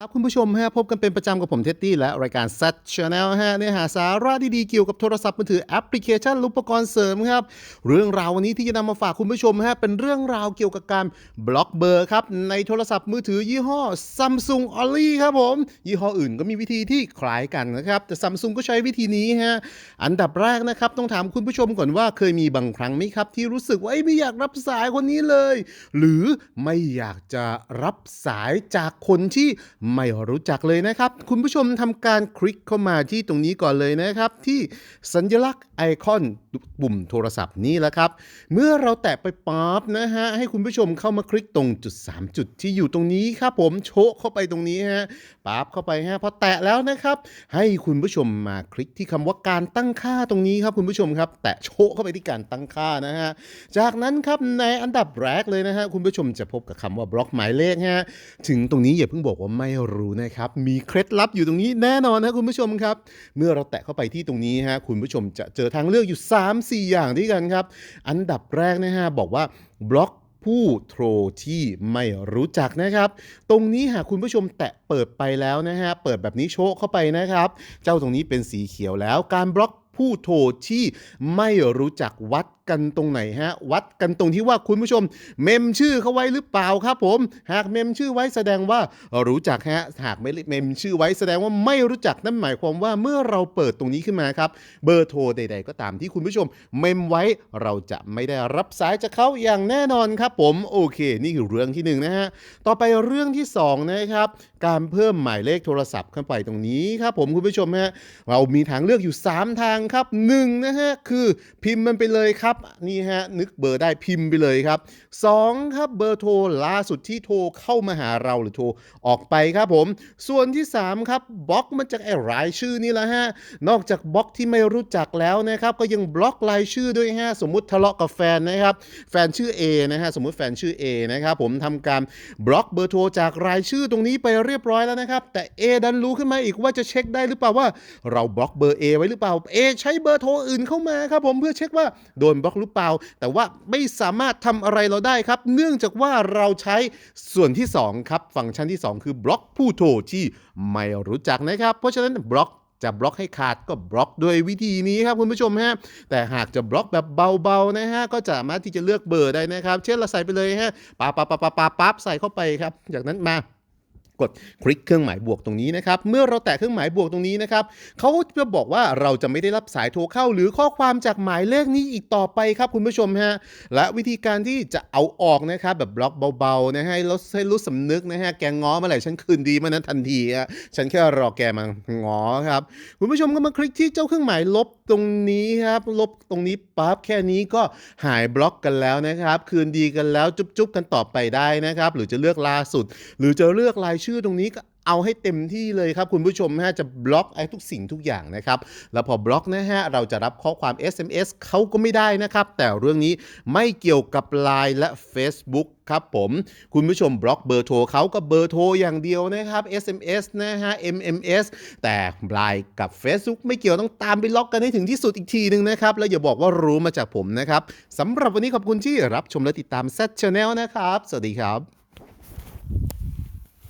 ครับคุณผู้ชมฮะพบกันเป็นประจำกับผมเท็ดดี้และรายการ s ั t Channel ฮะเนื้อหาสาระดีๆเกี่ยวกับโทรศัพท์มือถือแอปพลิเคชันอุปกรณ์เสริมครับ เรื่องราววันนี้ที่จะนำมาฝากคุณผู้ชมฮะเป็นเรื่องราวเกี่ยวกับการบล็อกเบอร์ครับในโทรศัพท์มือถือยี่ห้อ Samsung o l l y ครับผม ยี่ห้ออื่นก็มีวิธีที่คล้ายกันนะครับ แต่ Samsung ก็ใช้วิธีนี้ฮะอันดับแรกนะครับต้องถามคุณผู้ชมก่อนว่าเคยมีบางครั้งไหมครับที่รู้สึกว่าไม่อยากรับสายคนนี้เลย หรือไม่อยากจะรับสายจากคนที่ไม่รู้จักเลยนะครับ คุณผู้ชมทำการคลิกเข้ามาที่ตรงนี้ก่อนเลยนะครับ ที่สัญลักษณ์ไอคอนปุ่มโทรศัพท์นี่แหละครับ เมื่อเราแตะไปปั๊บนะฮะ ให้คุณผู้ชมเข้ามาคลิกตรงจุด 3 จุดที่อยู่ตรงนี้ครับผมโชะเข้าไปตรงนี้ฮะปั๊บเข้าไปฮะพอแตะแล้วนะครับ ให้คุณผู้ชมมาคลิกที่คำว่าการตั้งค่าตรงนี้ครับคุณผู้ชมครับ แตะโชะเข้าไปที่การตั้งค่านะฮะจากนั้นครับในอันดับแรกเลยนะฮะคุณผู้ชมจะพบกับคำว่าบล็อกหมายเลขฮะถึงตรงนี้อย่าเพิ่งบอกว่าไม่รู้นะครับ มีเคล็ดลับอยู่ตรงนี้แน่นอนนะคุณผู้ชมครับ เมื่อเราแตะเข้าไปที่ตรงนี้ฮะคุณผู้ชมจะเจอทางเลือกอยู่ 3-4 อย่างด้วยกันครับ อันดับแรกนะฮะบอกว่าบล็อกผู้โทรที่ไม่รู้จักนะครับ ตรงนี้หากคุณผู้ชมแตะเปิดไปแล้วนะฮะเปิดแบบนี้โชว์เข้าไปนะครับ เจ้าตรงนี้เป็นสีเขียวแล้วการบล็อกผู้โทรที่ไม่รู้จักวัด กันตรงไหนฮะ วัดกันตรงที่ว่าคุณผู้ชม เมมชื่อเขาไว้หรือเปล่าครับผม หากเมมชื่อไว้แสดงว่ารู้จักฮะ หากไม่เมมชื่อไว้แสดงว่าไม่รู้จักนั่นหมายความว่าเมื่อเราเปิดตรงนี้ขึ้นมาครับ เบอร์โทรใด ๆ ก็ตามที่คุณผู้ชม เมมไว้เราจะไม่ได้รับสายจากเขาอย่างแน่นอนครับผมโอเค นี่คือเรื่องที่หนึ่งนะฮะต่อไปเรื่องที่สองนะครับการเพิ่มหมายเลขโทรศัพท์เข้าไปตรงนี้ครับผมคุณผู้ชมฮะเรามีทางเลือกอยู่ 3 ทางครับ1นะฮะคือพิมพ์มันไปเลยครับนี่ฮะนึกเบอร์ได้พิมพ์ไปเลยครับ 2 ครับเบอร์โทรล่าสุดที่โทรเข้ามาหาเราหรือโทรออกไปครับผม ส่วนที่ 3 ครับบล็อกมาจากไอ้รายชื่อนี่แหละฮะนอกจากบล็อกที่ไม่รู้จักแล้วนะครับ ก็ยังบล็อกรายชื่อด้วยฮะสมมุติทะเลาะกับแฟนนะครับ แฟนชื่อ A นะฮะสมมุติแฟนชื่อ A นะครับผมทำการบล็อกเบอร์โทรจากรายชื่อตรงนี้ไปเรียบร้อยแล้วนะครับ แต่ A ดันรู้ขึ้นมาอีกว่าจะเช็คได้หรือเปล่าว่า เราบล็อกเบอร์ A ไว้หรือเปล่า A ใช้เบอร์โทรอื่นเข้ามาครับผมเพื่อเช็คว่าโดนบล็อกหรือเปล่า แต่ว่าไม่สามารถทำอะไรเราได้ครับ เนื่องจากว่าเราใช้ส่วนที่สองครับ ฟังก์ชันที่สองคือบล็อกผู้โทรที่ไม่รู้จักนะครับ เพราะฉะนั้นบล็อกจะบล็อกให้ขาดก็บล็อกโดยวิธีนี้ครับคุณผู้ชมฮะแต่หากจะบล็อกแบบเบาๆนะฮะก็สามารถที่จะเลือกเบอร์ได้นะครับ เช่นเราใส่ไปเลยฮะปั๊บปั๊บปั๊บปั๊บปั๊บใส่เข้าไปครับ จากนั้นมา กดคลิกเครื่องหมายบวกตรงนี้นะครับ เมื่อเราแตะเครื่องหมายบวกตรงนี้นะครับเขาจะบอกว่าเราจะไม่ได้รับสายโทรเข้า หรือข้อความจากหมายเลขนี้อีกต่อไปครับคุณผู้ชมฮะ และวิธีการที่จะเอาออกนะครับแบบบล็อกเบาๆนะฮะให้รู้ให้รู้สำนึกนะฮะแกง้อเมื่อไหร่ฉันคืนดีเมื่อนั้นทันทีฮะฉันแค่รอแกมาง้อครับคุณผู้ชมก็มาคลิกที่เจ้าเครื่องหมายลบตรงนี้ครับลบตรงนี้ปั๊บแค่นี้ก็หายบล็อกกันแล้วนะครับ คืนดีกันแล้วจุ๊บๆกันต่อไปได้นะครับ หรือจะเลือกล่าสุด หรือจะเลือกรายชื่อตรงนี้ก็เอาให้เต็มที่เลยครับคุณผู้ชมฮะจะบล็อกไอ้ทุกสิ่งทุกอย่างนะครับแล้วพอบล็อกนะฮะเราจะรับข้อความ SMS เขาก็ไม่ได้นะครับ แต่เรื่องนี้ไม่เกี่ยวกับ Line และ Facebook ครับผมคุณผู้ชมบล็อกเบอร์โทรเขาก็เบอร์โทรอย่างเดียวนะครับ SMS นะฮะ MMS แต่ Line กับ Facebook ไม่เกี่ยวต้องตามไปล็อกกันให้ถึงที่สุดอีกทีหนึ่งนะครับ แล้วอย่าบอกว่ารู้มาจากผมนะครับสำหรับวันนี้ขอบคุณที่รับชมและติดตาม Z Channel นะครับ สวัสดีครับ